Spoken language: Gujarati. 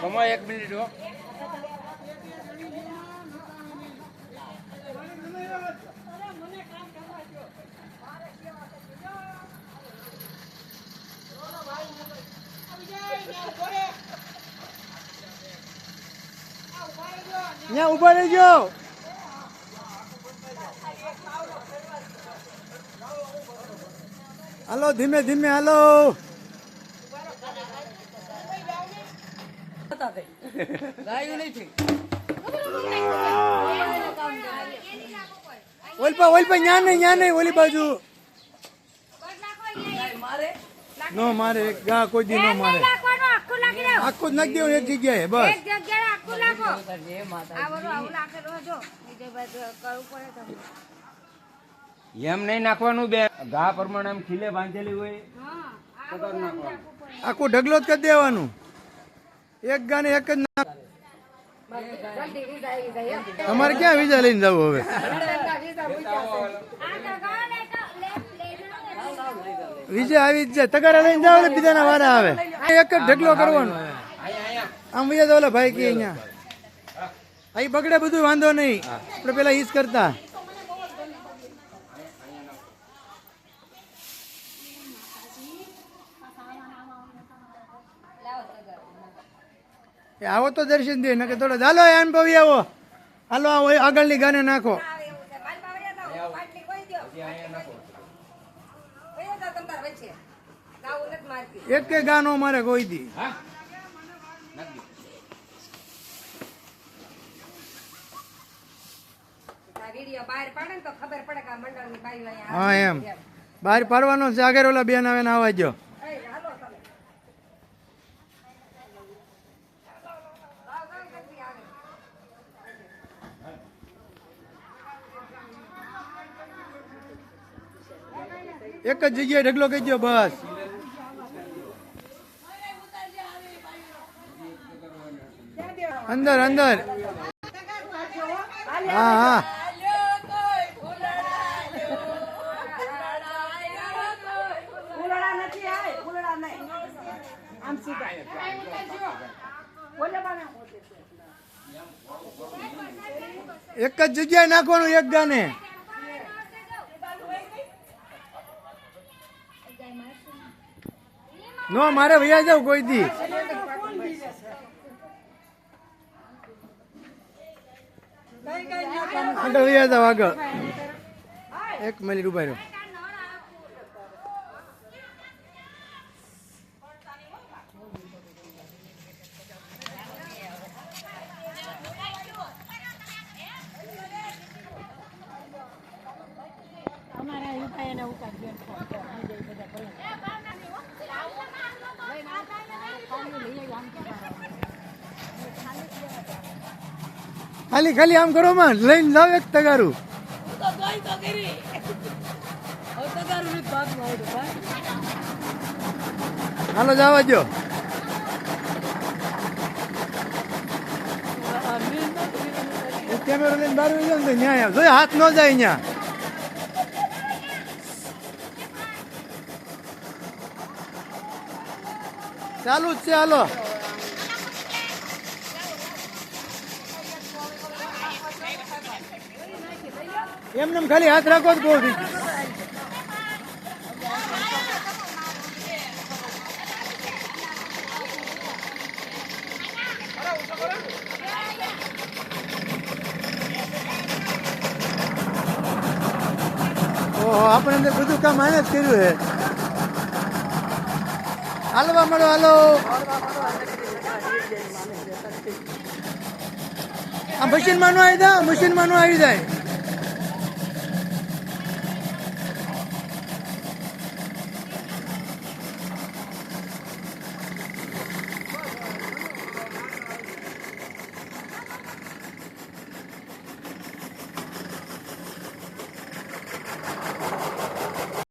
કમાય એક મિનિટ હો. ત્યાં ઊભા રહી ગયો હાલો ધીમે ધીમે હાલો. ઓલપા ઓલપા ન્યા નહીં ન્યા નહીં ઓલી બાજુ. નો મારે ગા કોઈ દી નો મારે. આખું જ નાખી દેવું એક જગ્યાએ બસ. એમ નહીં નાખવાનું બે. ઘા પ્રમાણે આમ ખીલે બાંધેલી હોય આખું ઢગલો જ કરી દેવાનું. એક ગાને એક જ ના અમારે ક્યાં વિઝા લઈને જવું હવે? વિજય આવી જાય. તગારા લઈને જાવ એટલે બીજાના વારા આવે. એક જ ઢગલો કરવાનો. આમ વિજય ઓલા ભાઈ કે અહીંયા. અહીં બગડે બધું વાંધો નહીં. આપણે પેલા ઈસ કરતા. એ આવો તો દર્શન દે નકે થોડો ચાલો એ અનુભવી આવો. હાલો આવો આગળની ગાને નાખો. એક ગાનો મારે કોઈ દી. હા? એમ. બહાર પાડવાનો છે આગળ ઓલા બેન આવે ને આવવા જો આવી. એ, હાલો તમે. લાવ, લાવ, જલ્દી આવે. એક જ જગ્યાએ ઢગલો કહી દો બસ. અંદર અંદર. હા હા. એક જ જગ્યાએ નાખવાનું એક ગાને નો મારે ભૈયા જાવ કોઈ દી. આગળ ભૈયા જાવ આગળ. એક મિનિટ ઊભા રહ્યો ખાલી ખાલી આમ કરો માં, લઈને લાવ એક તગારું. હાલો જવા દો કેમેરો લઈને બહાર વહી ને ન્યાય. જોઈ હાથ ન જાય અહીંયા. ચાલુ જ છે, હાલો. એમને એમ ખાલી હાથ રાખો જ બહુ ઓહો, આપણે અંદર બધું કામ આને જ કર્યું છે. હાલવા મળો, હાલો. આ મશીનમાં માનું આવી જાય મશીનમાં માનું આવી જાય.